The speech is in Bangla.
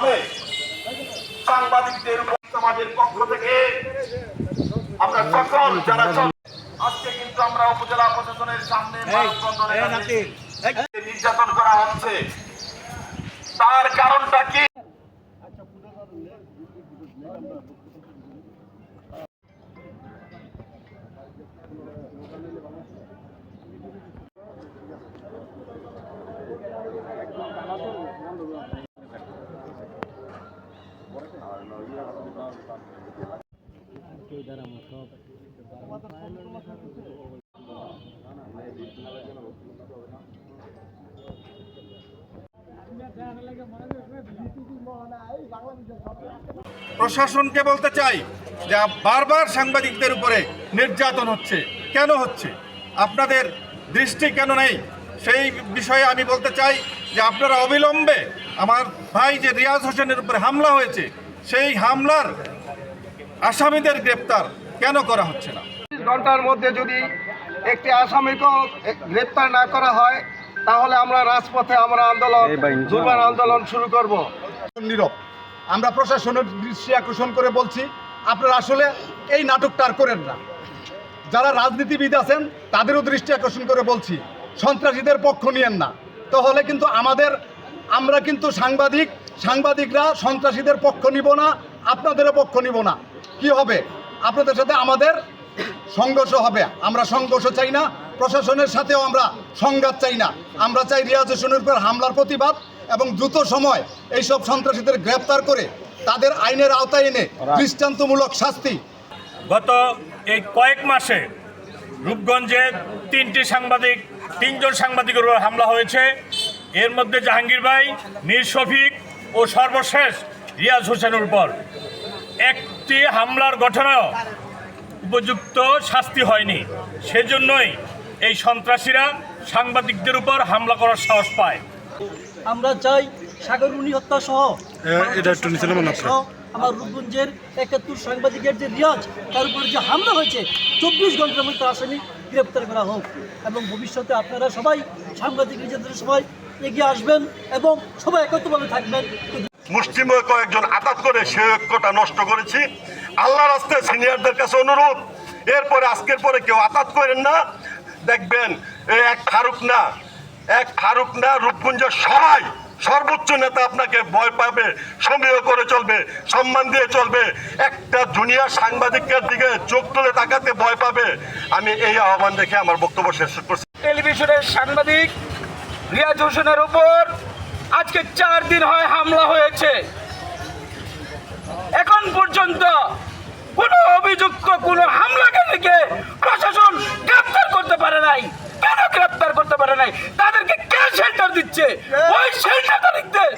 হবে। সাংবাদিকদের সমাজের পক্ষ থেকে আমরা সকল যারা আজকে কিন্তু আমরা উপজেলা প্রশাসনের সামনে নির্যাতন করা হচ্ছে। তার কারণটা কি? প্রশাসনকে বলতে চাই যে বারবার সাংবাদিকদের উপরে নির্যাতন হচ্ছে। কেন হচ্ছে? আপনাদের দৃষ্টি কেন নেই? সেই বিষয়ে আমি বলতে চাই যে আপনারা অবিলম্বে আমার ভাই যে রিয়াজ হোসেনের উপরে হামলা হয়েছে, সেই হামলার আসামিদের গ্রেপ্তার কেন করা হচ্ছে না? ঘণ্টার মধ্যে যদি একটি আসামিকেও গ্রেপ্তার না করা হয় তাহলে আমরা রাজপথে আমরা আন্দোলন দুর্বার আন্দোলন শুরু করব। নীরব। আমরা প্রশাসনের দৃষ্টি আকর্ষণ করে বলছি আপনারা আসলে এই নাটকটা আর করেন না। যারা রাজনীতিবিদ আছেন তাদেরও দৃষ্টি আকর্ষণ করে বলছি সন্ত্রাসীদের পক্ষ নিয়েন না। তাহলে কিন্তু আমাদের আমরা কিন্তু সাংবাদিক সাংবাদিকরা সন্ত্রাসীদের পক্ষ নিব না আপনাদেরও পক্ষ নিব না। কি হবে? আপনাদের সাথে আমাদের সংঘর্ষ হবে। আমরা সংঘর্ষ চাই না প্রশাসনের সাথেও আমরা সংঘাত চাই না। আমরা চাই রিয়াজ হোসেনের উপর হামলার প্রতিবাদ এবং দ্রুত সময় এইসব সন্ত্রাসীদের গ্রেপ্তার করে তাদের আইনের আওতায় এনে দৃষ্টান্তমূলক শাস্তি। গত এই কয়েক মাসে রূপগঞ্জে তিনটি সাংবাদিক তিনজন সাংবাদিকের উপর হামলা হয়েছে। এর মধ্যে জাহাঙ্গীর ভাই মীর শফিক ও সর্বশেষ রিয়াজ হোসেনের উপর। একটি হামলার ঘটনাও উপযুক্ত শাস্তি হয়নি। সেজন্যই এই সন্ত্রাসীরা সাংবাদিকদের উপর হামলা করার সাহস পায়। আমরা চাই সাগরুনি হত্যা সহ এটা একটু নিচে নামান সহ আমার রূপগঞ্জের একাত্তর সাংবাদিকের যে রিয়াজ তার উপর যে হামলা হয়েছে চব্বিশ ঘণ্টার মধ্যে আসামি গ্রেপ্তার করা হোক। এবং ভবিষ্যতে আপনারা সবাই সাংবাদিক নিজেদের সবাই এগিয়ে আসবেন এবং সবাই একত্রভাবে থাকবেন। মুসলিম কয়েকজন আঘাত করে সে ঐক্যটা নষ্ট করেছি। আল্লাহ রাস্তায় সিনিয়রদের কাছে অনুরোধ। এরপরে আজকের পরে কেউ আঘাত করেন না। দেখবেন এক ফারুক না, এক ফারুক না, রূপগুঞ্জের সবাই সর্বোচ্চ নেতা আপনাকে ভয় পাবে সমীহ করে চলবে, সম্মান দিয়ে চলবে। একটা জুনিয়র সাংবাদিকের দিকে চোখ তুলে তাকাতে ভয় পাবে। আমি এই আহ্বান দেখে আমার বক্তব্য শেষ করছি। টেলিভিশনের সাংবাদিক রিয়াজ হোসেনের উপর আজকে চার দিন হয় হামলা হয়েছে। কোনো হামলাকারীকে প্রশাসন গ্রেপ্তার করতে পারে নাই। কেন গ্রেপ্তার করতে পারে নাই? তাদেরকে কে শেল্টার দিচ্ছে? ওই শেল্টার বের